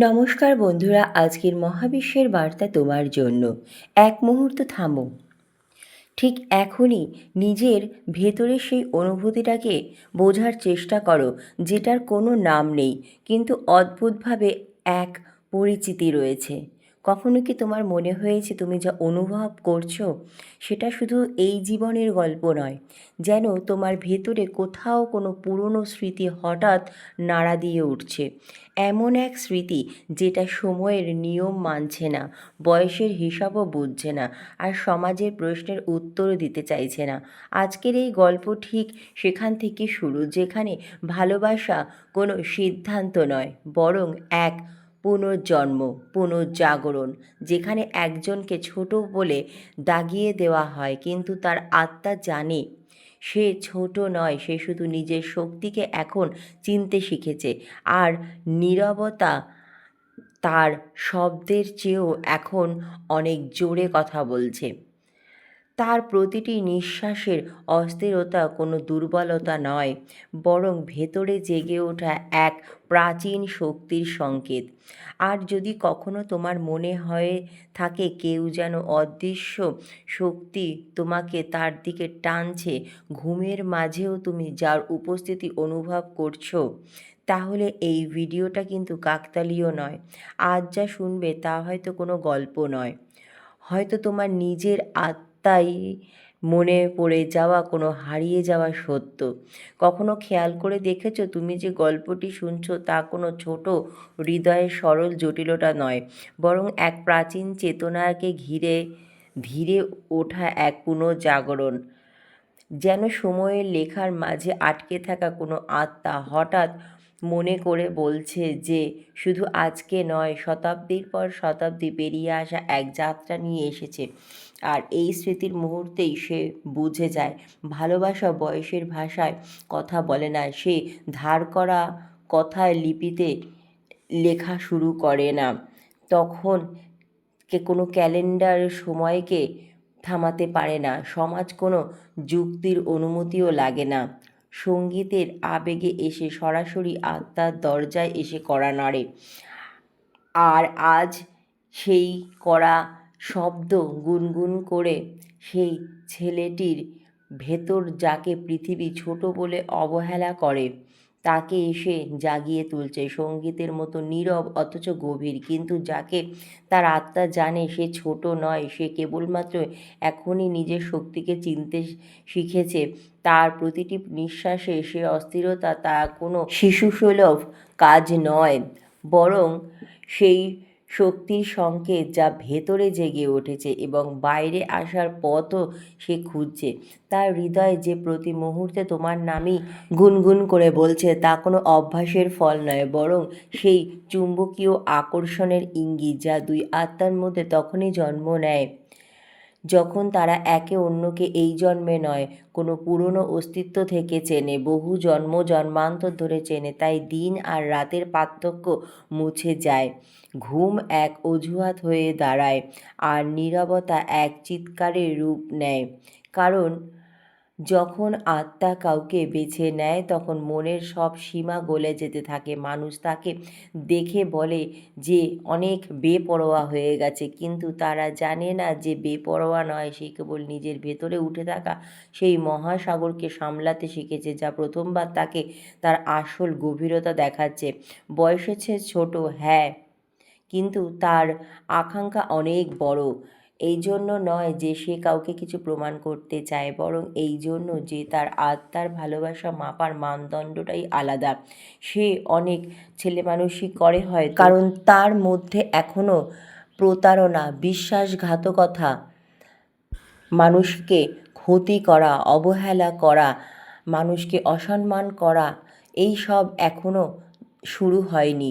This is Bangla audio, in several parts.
নমস্কার বন্ধুরা, আজকের মহাবিশ্বের বার্তা তোমার জন্য। এক মুহূর্ত থামো। ঠিক এখনই নিজের ভেতরে সেই অনুভূতিটাকে বোঝার চেষ্টা করো, যেটার কোনো নাম নেই, কিন্তু অদ্ভুতভাবে এক পরিচিতি রয়েছে। কখনো কি তোমার মনে হয়েছে তুমি যা অনুভব করছ? সেটা শুধু এই জীবনের গল্প নয়, যেন তোমার ভেতরে কোথাও কোনো পুরনো স্মৃতি হঠাৎ নাড়া দিয়ে উঠছে। এমন এক স্মৃতি যেটা সময়ের নিয়ম মানছে না, বয়সের হিসাবও বুঝছে না, আর সমাজের প্রশ্নের উত্তরও দিতে চাইছে না। আজকের এই গল্প ঠিক সেখান থেকে শুরু, যেখানে ভালোবাসা কোনো সিদ্ধান্ত নয়, বরং এক পুনর্জন্ম, পুনর্জাগরণ, যেখানে একজনকে ছোট বলে দাগিয়ে দেওয়া হয়, কিন্তু তার আত্মা জানে সে ছোট নয়, সে শুধু নিজের শক্তিকে এখন চিনতে শিখেছে, আর নীরবতা তার শব্দের চেয়েও এখন অনেক জোরে কথা বলছে। তার প্রতিটি নিঃশ্বাসের অস্থিরতা কোনো দুর্বলতা নয়, বরং ভেতরে জেগে ওঠা এক প্রাচীন শক্তির সংকেত। আর যদি কখনো তোমার মনে হয়ে থাকে কেউ যেন অদৃশ্য শক্তি তোমাকে তার দিকে টানছে, ঘুমের মাঝেও তুমি যার উপস্থিতি অনুভব করছ, তাহলে এই ভিডিওটা কিন্তু কাকতালীয় নয়। আজ যা শুনবে তা হয়তো কোনো গল্প নয়। হয়তো তোমার নিজের আত্মাই মনে পড়ে যাওয়া, কোনো হারিয়ে যাওয়া সত্য। কখনো খেয়াল করে দেখেছ? তুমি যে গল্পটি শুনছো, তা কোনো ছোট হৃদয়ের সরল জটিলতা নয়, বরং এক প্রাচীন চেতনাকে ঘিরে ধীরে ওঠা এক পুনর্জাগরণ। যেন সময়ের লেখার মাঝে আটকে থাকা কোনো আত্মা হঠাৎ মনে করে বলছে যে, শুধু আজকে নয়, শতাব্দীর পর শতাব্দী পেরিয়ে আসা এক যাত্রা নিয়ে এসেছে। আর এই স্মৃতির মুহূর্তেই সে বুঝে যায়, ভালোবাসা বয়সের ভাষায় কথা বলে না, সে ধার করা কথায় লিপিতে লেখা শুরু করে না। তখন কে কোনো ক্যালেন্ডার সময়কে থামাতে পারে না, সমাজ কোনো যুক্তির অনুমতিও লাগে না। সঙ্গীতের আবেগে এসে সরাসরি আত্মার দরজায় এসে করা নাড়ে। আর আজ সেই কড়া শব্দ গুনগুন করে সেই ছেলেটির ভেতর যাকে পৃথিবী ছোট বলে অবহেলা করে, তাকে এসে জাগিয়ে তুলছে। সঙ্গীতের মতো নীরব অথচ গভীর, কিন্তু যাকে তার আত্মা জানে সে ছোট নয়, সে কেবলমাত্র এখনই নিজের শক্তিকে চিনতে শিখেছে। তার প্রতিটি নিঃশ্বাসে সে অস্থিরতা, তা কোনো শিশুসুলভ কাজ নয়, বরং সেই শক্তির সংকেত যা ভেতরে জেগে উঠেছে এবং বাইরে আসার পথও সে খুঁজছে। তার হৃদয় যে প্রতি মুহূর্তে তোমার নামই গুনগুন করে বলছে, তা কোনো অভ্যাসের ফল নয়, বরং সেই চুম্বকীয় আকর্ষণের ইঙ্গিত যা দুই আত্মার মধ্যে তখনই জন্ম নেয়। যখন তারা একে অন্যকে এই জন্মে নয়, কোনো পুরনো অস্তিত্ব থেকে চেনে, বহু জন্ম জন্মান্তর ধরে চেনে, তাই দিন আর রাতের পার্থক্য মুছে যায়। ঘুম এক অজুহাত হয়ে দাঁড়ায় আর নীরবতা এক চিৎকারের রূপ নেয়। কারণ যখন আত্মা কাউকে বেছে নেয়, তখন মনের সব সীমা গলে যেতে থাকে। মানুষ তাকে দেখে বলে যে, অনেক বেপরোয়া হয়ে গেছে। কিন্তু তারা জানে না যে, বেপরোয়া নয়। সে কেবল নিজের ভেতরে উঠে থাকা সেই মহাসাগরকে সামলাতে শিখেছে, যা প্রথমবার তাকে তার আসল গভীরতা দেখাচ্ছে। বয়স হচ্ছে ছোট হ্যাঁ কিন্তু তার আকাঙ্ক্ষা অনেক বড়। এই জন্য নয় যে সে কাউকে কিছু প্রমাণ করতে চায়, বরং এই জন্য যে তার আত্মার ভালোবাসা মাপার মানদণ্ডটাই আলাদা। সে অনেক ছেলে মানুষই করে হয় কারণ তার মধ্যে এখনও প্রতারণা, বিশ্বাসঘাতকতা, মানুষকে ক্ষতি করা, অবহেলা করা, মানুষকে অসম্মান করা, এই সব এখনও শুরু হয়নি।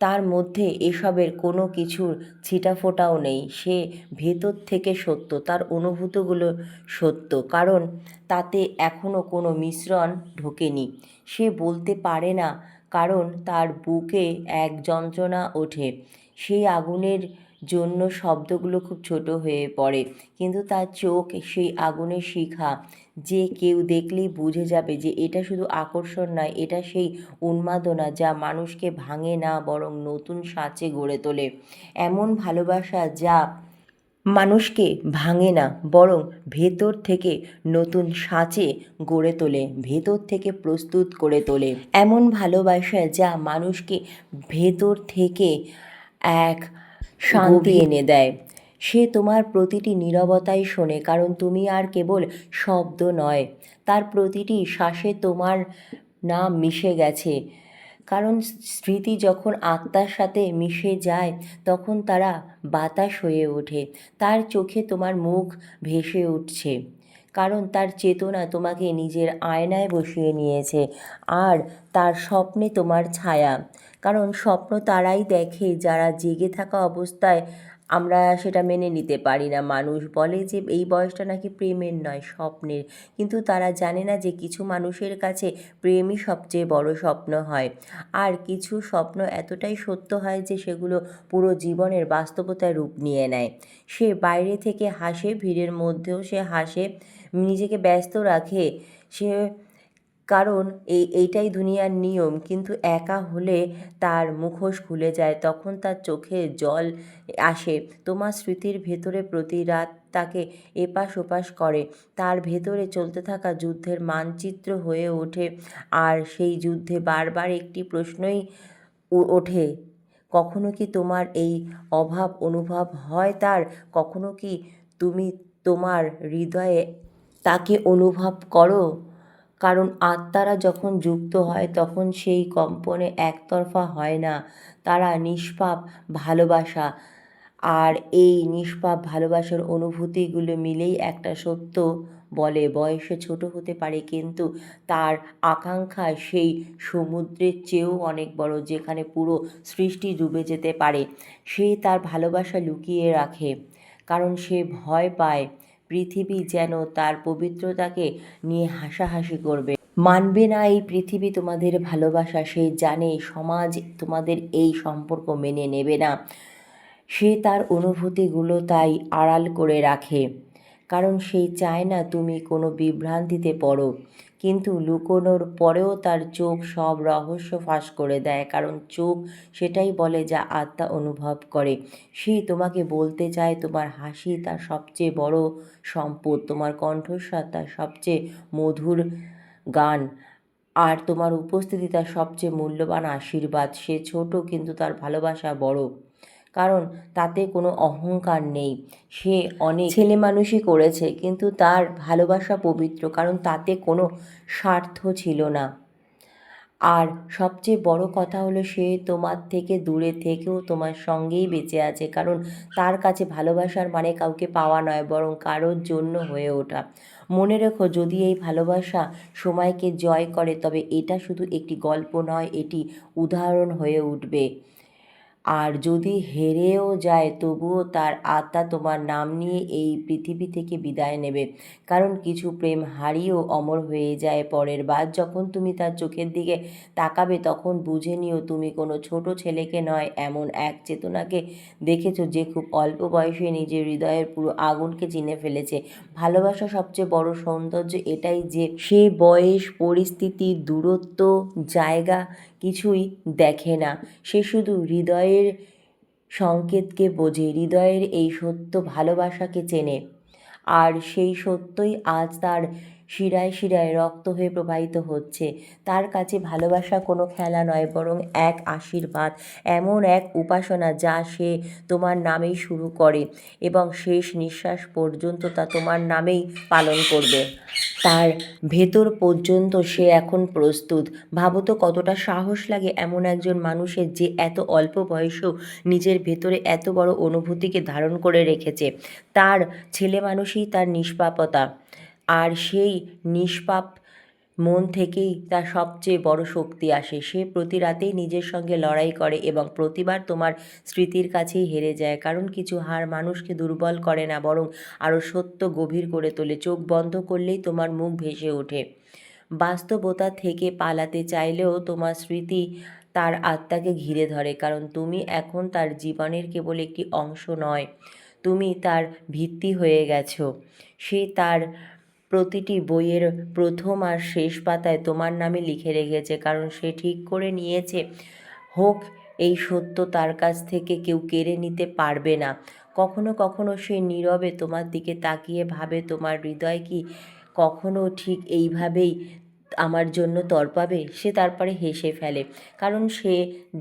তার মধ্যে এসবের কোনো কিছুর ছিটাফোটাও নেই। সে ভেতর থেকে সত্য, তার অনুভূতগুলো সত্য, কারণ তাতে এখনও কোনো মিশ্রণ ঢোকেনি। সে বলতে পারে না, কারণ তার বুকে এক যন্ত্রণা ওঠে। সেই আগুনের জন্য শব্দগুলো খুব ছোট হয়ে পড়ে। কিন্তু তার চোখ, সেই আগুনের শিখা, যে কেউ দেখলেই বুঝে যাবে যে এটা শুধু আকর্ষণ নয়, এটা সেই উন্মাদনা যা মানুষকে ভাঙে না, বরং নতুন সাঁচে গড়ে তোলে। এমন ভালোবাসা যা মানুষকে ভাঙে না, বরং ভেতর থেকে নতুন সাঁচে গড়ে তোলে, ভেতর থেকে প্রস্তুত করে তোলে। এমন ভালোবাসা যা মানুষকে ভেতর থেকে এক শান্তি এনে দেয়। সে তোমার প্রতিটি নীরবতাই শোনে কারণ তুমি আর কেবল শব্দ নয়। তার প্রতিটি শ্বাসে তোমার নাম মিশে গেছে। কারণ স্মৃতি যখন আত্মার সাথে মিশে যায় তখন তারা বাতাস হয়ে ওঠে। তার চোখে তোমার মুখ ভেসে উঠছে। কারণ তার চেতনা তোমাকে নিজের আয়নায় বসিয়ে নিয়েছে আর তার স্বপ্নে তোমার ছায়া। কারণ স্বপ্ন তারাই দেখে, যারা জেগে থাকা অবস্থায় আমরা সেটা মেনে নিতে পারি না। মানুষ বলে যে, এই বয়সটা নাকি প্রেমের নয়, স্বপ্নের। কিন্তু তারা জানে না যে, কিছু মানুষের কাছে প্রেমই সবচেয়ে বড় স্বপ্ন হয়। আর কিছু স্বপ্ন এতটাই সত্য হয় যে, সেগুলো পুরো জীবনের বাস্তবতায় রূপ নিয়ে নেয়। সে বাইরে থেকে হাসে, ভিড়ের মধ্যেও সে হাসে, নিজেকে ব্যস্ত রাখে, সে কারণ এই, এইটাই দুনিয়ার নিয়ম। কিন্তু একা হলে তার মুখোশ খুলে যায়, তখন তার চোখে জল আসে। তোমার স্মৃতির ভেতরে প্রতি রাত তাকে এপাশ ওপাশ করে। তার ভেতরে চলতে থাকা যুদ্ধের মানচিত্র হয়ে ওঠে। আর সেই যুদ্ধে বারবার একটি প্রশ্নই ওঠে, কখনো কি তোমার এই অভাব অনুভব হয় তার? কখনো কি তুমি তোমার হৃদয়ে তাকে অনুভব করো? কারণ আত্মারা যখন যুক্ত হয়, তখন সেই কম্পনে একতরফা হয় না। তারা নিষ্পাপ ভালোবাসা। আর এই নিষ্পাপ ভালোবাসার অনুভূতিগুলো মিলেই একটা সত্য বলে, বয়সে ছোট হতে পারে কিন্তু তার আকাঙ্ক্ষা সেই সমুদ্রের চেয়েও অনেক বড়, যেখানে পুরো সৃষ্টি ডুবে যেতে পারে। সে তার ভালোবাসা লুকিয়ে রাখে, কারণ সে ভয় পায়। পৃথিবী যেন তার পবিত্রতাকে নিয়ে হাসাহাসি করবে। মানবে না এই পৃথিবী তোমাদের ভালোবাসা, সে জানে সমাজ তোমাদের এই সম্পর্ক মেনে নেবে না। সে তার অনুভূতিগুলো তাই আড়াল করে রাখে। কারণ সে চায় না তুমি কোনো বিভ্রান্তিতে পড়ো। কিন্তু লুকোনোর পরেও তার চোখ সব রহস্য ফাঁস করে দেয়, কারণ চোখ সেটাই বলে যা আত্মা অনুভব করে। সে তোমাকে বলতে চায় তোমার হাসি তার সবচেয়ে বড় সম্পদ, তোমার কণ্ঠস্বর তার সবচেয়ে মধুর গান, আর তোমার উপস্থিতি তার সবচেয়ে মূল্যবান আশীর্বাদ। সে ছোট কিন্তু তার ভালোবাসা বড়। কারণ তাতে কোনো অহংকার নেই। সে অনেক ছেলে মানুষই করেছে, কিন্তু তার ভালোবাসা পবিত্র, কারণ তাতে কোনো স্বার্থ ছিল না। আর সবচেয়ে বড় কথা হলো সে তোমার থেকে দূরে থেকেও তোমার সঙ্গেই বেঁচে আছে, কারণ তার কাছে ভালোবাসার মানে কাউকে পাওয়া নয়, বরং কারোর জন্য হয়ে ওঠা। মনে রেখো, যদি এই ভালোবাসা সময়কে জয় করে, তবে এটা শুধু একটি গল্প নয়, এটি উদাহরণ হয়ে উঠবে। আর যদি হেরেও যায়, তবুও তার আত্মা তোমার নাম নিয়ে এই পৃথিবী থেকে বিদায় নেবে। কারণ কিছু প্রেম হারিয়েও অমর হয়ে যায় পরের বার। যখন তুমি তার চোখের দিকে তাকাবে, তখন বুঝে নিও তুমি কোনো ছোট ছেলেকে নয়, এমন এক চেতনাকে দেখেছ যে খুব অল্প বয়সে নিজের হৃদয়ের পুরো আগুনকে চিনে ফেলেছে। ভালোবাসা সবচেয়ে বড় সৌন্দর্য এটাই যে সে বয়স, পরিস্থিতি, দূরত্ব, জায়গা কিছুই দেখে না। সে শুধু হৃদয়ের সংকেতকে বোঝে, হৃদয়ের এই সত্য ভালোবাসাকে চেনে। আর সেই সত্যই আজ তার শিরায় শিরায় রক্ত হয়ে প্রবাহিত হচ্ছে। তার কাছে ভালোবাসা কোনো খেলা নয়, বরং এক আশীর্বাদ, এমন এক উপাসনা যা সে তোমার নামেই শুরু করে এবং শেষ নিঃশ্বাস পর্যন্ত তা তোমার নামেই পালন করবে। তার ভেতর পর্যন্ত সে এখন প্রস্তুত। ভাবো তো কতটা সাহস লাগে এমন একজন মানুষের যে এত অল্প বয়সেও নিজের ভেতরে এত বড় অনুভূতিকে ধারণ করে রেখেছে। তার ছেলে মানুষই তার নিষ্পাপতা। আর সেই নিষ্পাপ মন থেকেই তার সবচেয়ে বড় শক্তি আসে। সে প্রতি রাতেই নিজের সঙ্গে লড়াই করে এবং প্রতিবার তোমার স্মৃতির কাছেই হেরে যায়। কারণ কিছু হার মানুষকে দুর্বল করে না, বরং আরও সত্য গভীর করে তোলে। চোখ বন্ধ করলেই তোমার মুখ ভেসে ওঠে। বাস্তবতা থেকে পালাতে চাইলেও তোমার স্মৃতি তার আত্মাকে ঘিরে ধরে। কারণ তুমি এখন তার জীবনের কেবল একটি অংশ নয়, তুমি তার ভিত্তি হয়ে গেছো। সে তার প্রতিটি বইয়ের প্রথম আর শেষ পাতায় তোমার নামে লিখে রেখেছে, কারণ সে ঠিক করে নিয়েছে। হোক, এই সত্য তার কাছ থেকে কেউ কেড়ে নিতে পারবে না। কখনো কখনো সে নীরবে তোমার দিকে তাকিয়ে ভাবে, তোমার হৃদয় কি কখনো ঠিক এইভাবেই আমার জন্য তরপাবে সে তারপরে হেসে ফেলে, কারণ সে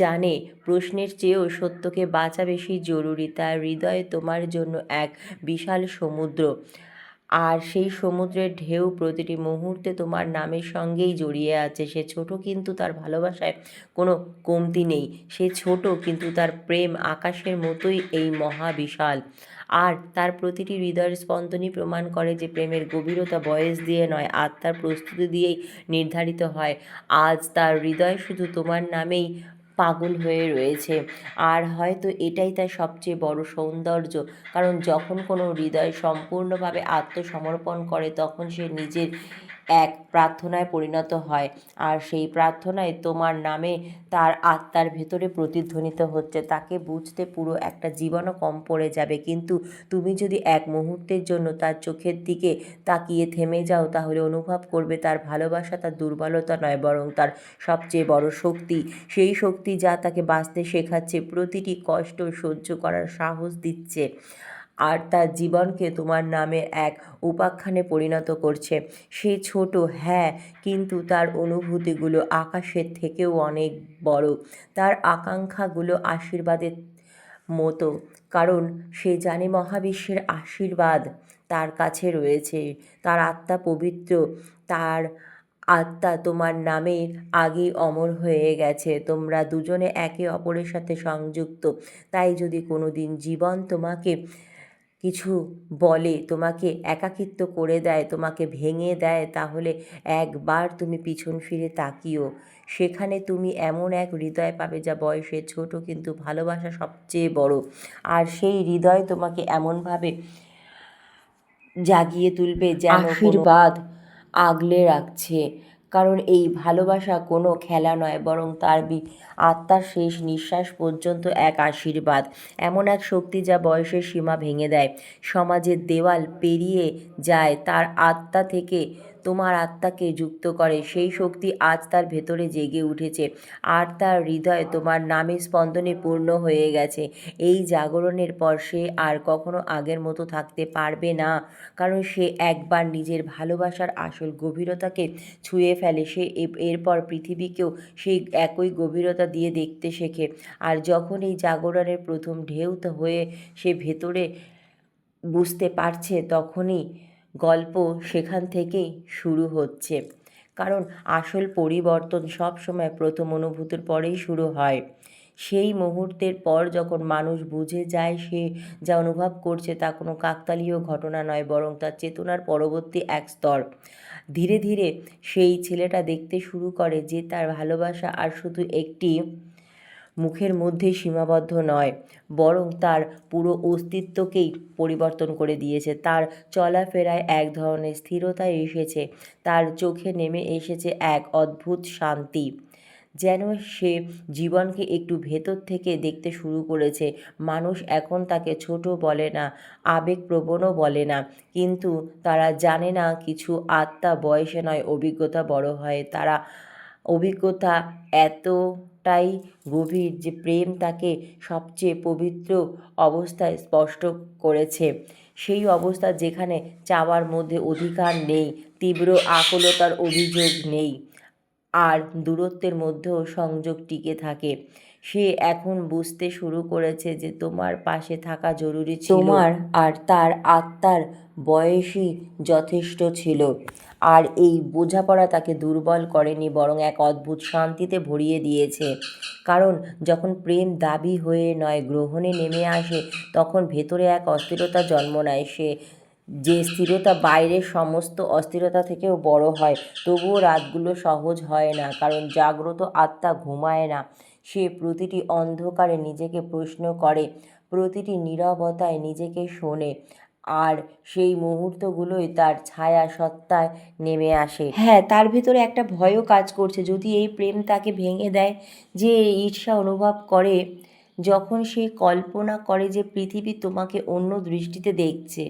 জানে প্রশ্নের চেয়েও সত্যকে বাঁচা বেশি জরুরি। তার হৃদয়ে তোমার জন্য এক বিশাল সমুদ্র। আর সেই সমুদ্রের ঢেউ প্রতিটি মুহূর্তে তোমার নামের সঙ্গেই জড়িয়ে আছে। সে ছোট কিন্তু তার ভালোবাসায় কোনো কমতি নেই। সে ছোট কিন্তু তার প্রেম আকাশের মতোই এই মহাবিশাল। আর তার প্রতিটি হৃদয়ের স্পন্দনই প্রমাণ করে যে প্রেমের গভীরতা বয়স দিয়ে নয়, আত্মার প্রস্তুতি দিয়েই নির্ধারিত হয়। আজ তার হৃদয় শুধু তোমার নামেই পাগল হয়ে রয়েছে। আর হয়তো এটাই তার সবচেয়ে বড় সৌন্দর্য। কারণ যখন কোনো হৃদয় সম্পূর্ণভাবে আত্মসমর্পণ করে, তখন সে নিজের এক প্রার্থনায় পরিণত হয়। আর সেই প্রার্থনায় তোমার নামে তার আত্মার ভেতরে প্রতিধ্বনিত হচ্ছে। তাকে বুঝতে পুরো একটা জীবনও কম পড়ে যাবে। কিন্তু তুমি যদি এক মুহূর্তের জন্য তার চোখের দিকে তাকিয়ে থেমে যাও, তাহলে অনুভব করবে তার ভালোবাসা তার দুর্বলতা নয়, বরং তার সবচেয়ে বড় শক্তি। সেই শক্তি যা তাকে বাঁচতে শেখাচ্ছে, প্রতিটি কষ্ট সহ্য করার সাহস দিচ্ছে। আর তার জীবনকে তোমার নামে এক উপাখ্যানে পরিণত করছে। সে ছোট হ্যাঁ কিন্তু তার অনুভূতিগুলো আকাশের থেকেও অনেক বড়। তার আকাঙ্ক্ষাগুলো আশীর্বাদের মতো, কারণ সে জানে মহাবিশ্বের আশীর্বাদ তার কাছে রয়েছে। তার আত্মা পবিত্র, তার আত্মা তোমার নামের আগেই অমর হয়ে গেছে। তোমরা দুজনে একে অপরের সাথে সংযুক্ত। তাই যদি কোনো দিন জীবন তোমাকে কিছু বলে, তোমাকে একাকিত্ব করে দেয়, তোমাকে ভেঙে দেয়, তাহলে একবার তুমি পিছন ফিরে তাকিও সেখানে তুমি এমন এক হৃদয় পাবে যা বয়সে ছোট কিন্তু ভালোবাসা সবচেয়ে বড়। আর সেই হৃদয় তোমাকে এমনভাবে জাগিয়ে তুলবে যেন আশীর্বাদ আগলে রাখছে। কারণ এই ভালোবাসা কোনো খেলা নয়, বরং তার আত্মার শেষ নিঃশ্বাস পর্যন্ত এক আশীর্বাদ। এমন এক শক্তি যা বয়সের সীমা ভেঙে দেয়। সমাজের দেওয়াল পেরিয়ে যায়, তার আত্মা থেকে তোমার আত্মাকে যুক্ত করে। সেই শক্তি আজ তার ভেতরে জেগে উঠেছে আর তার হৃদয় তোমার নামে স্পন্দনে পূর্ণ হয়ে গেছে। এই জাগরণের পর সে আর কখনো আগের মতো থাকতে পারবে না, কারণ সে একবার নিজের ভালোবাসার আসল গভীরতাকে ছুঁয়ে ফেলে। সে এরপর পৃথিবীকেও সেই একই গভীরতা দিয়ে দেখতে শেখে। আর যখন এই জাগরণের প্রথম ঢেউ হয়ে সে ভেতরে বুঝতে পারছে, তখনই গল্প সেখান থেকেই শুরু হচ্ছে। কারণ আসল পরিবর্তন সব সময় প্রথম অনুভূতির পরেই শুরু হয়। সেই মুহূর্তের পর যখন মানুষ বুঝে যায় সে যা অনুভব করছে তা কোনো কাকতালীয় ঘটনা নয়, বরং তার চেতনার পরবর্তী এক স্তর। ধীরে ধীরে সেই ছেলেটা দেখতে শুরু করে যে তার ভালোবাসা আর শুধু একটি মুখের মধ্যে সীমাবদ্ধ নয়, বরং তার পুরো অস্তিত্বকেই পরিবর্তন করে দিয়েছে। তার চলাফেরায় এক ধরনের স্থিরতা এসেছে, তার চোখে নেমে এসেছে এক অদ্ভুত শান্তি। যেন সে জীবনকে একটু ভেতর থেকে দেখতে শুরু করেছে, মানুষ এখন তাকে ছোট বলে না, আবেগপ্রবণও বলে না, কিন্তু তারা জানে না কিছু আত্মা বয়সে নয়, অভিজ্ঞতা বড় হয়। তারা অভিজ্ঞতা এতটাই গভীর যে প্রেম তাকে সবচেয়ে পবিত্র অবস্থায় স্পষ্ট করেছে। সেই অবস্থা যেখানে চাওয়ার মধ্যে অধিকার নেই, তীব্র আকুলতার অভিযোগ নেই, আর দূরত্বের মধ্যেও সংযোগ টিকে থাকে। সে এখন বুঝতে শুরু করেছে যে তোমার পাশে থাকা জরুরি ছিল। তোমার আর তার আত্মার বয়সই যথেষ্ট ছিল। আর এই বোঝাপড়া তাকে দুর্বল করেনি, বরং এক অদ্ভুত শান্তিতে ভরিয়ে দিয়েছে। কারণ যখন প্রেম দাবি হয়ে নয়, গ্রহণে নেমে আসে, তখন ভেতরে এক অস্থিরতা জন্ম নেয়। সে যে স্থিরতা বাইরের সমস্ত অস্থিরতা থেকেও বড় হয়, তবুও রাতগুলো সহজ হয় না, কারণ জাগ্রত আত্মা ঘুমায় না। সে প্রতিটি অন্ধকারে নিজেকে প্রশ্ন করে, প্রতিটি নীরবতায় নিজেকে শোনে। আর সেই মুহূর্তগুলোই তার ছায়া সত্তায় নেমে আসে। হ্যাঁ তার ভিতরে একটা ভয়ও কাজ করছে। যদি এই প্রেম তাকে ভেঙে দেয়, যে ঈর্ষা অনুভব করে, যখন সে কল্পনা করে যে পৃথিবী তোমাকে অন্য দৃষ্টিতে দেখছে,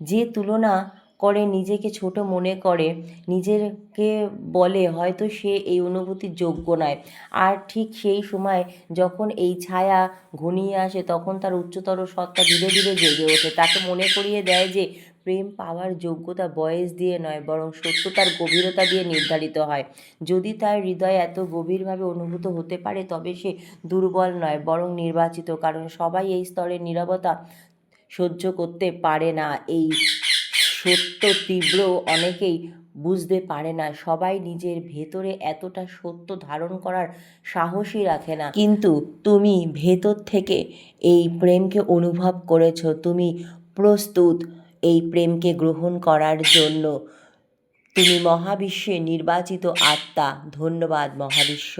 যে তুলনা করে, নিজেকে ছোট মনে করে, নিজেকে বলে হয়তো সে এই অনুভূতির যোগ্য নয়। আর ঠিক সেই সময় যখন এই ছায়া ঘনিয়ে আসে, তখন তার উচ্চতর সত্তা ধীরে ধীরে জেগে ওঠে। তাকে মনে করিয়ে দেয় যে প্রেম পাওয়ার যোগ্যতা বয়স দিয়ে নয়, বরং সত্যতার গভীরতা দিয়ে নির্ধারিত হয়। যদি তার হৃদয় এত গভীরভাবে অনুভূত হতে পারে, তবে সে দুর্বল নয়, বরং নির্বাচিত, কারণ সবাই এই স্তরের নীরবতা সহ্য করতে পারে না। এই সত্য তীব্র অনেকেই বুঝতে পারে না। সবাই নিজের ভেতরে এতটা সত্য ধারণ করার সাহসই রাখে না। কিন্তু তুমি ভেতর থেকে এই প্রেমকে অনুভব করেছ। তুমি প্রস্তুত এই প্রেমকে গ্রহণ করার জন্য। তুমি মহাবিশ্বে নির্বাচিত আত্মা। ধন্যবাদ মহাবিশ্ব।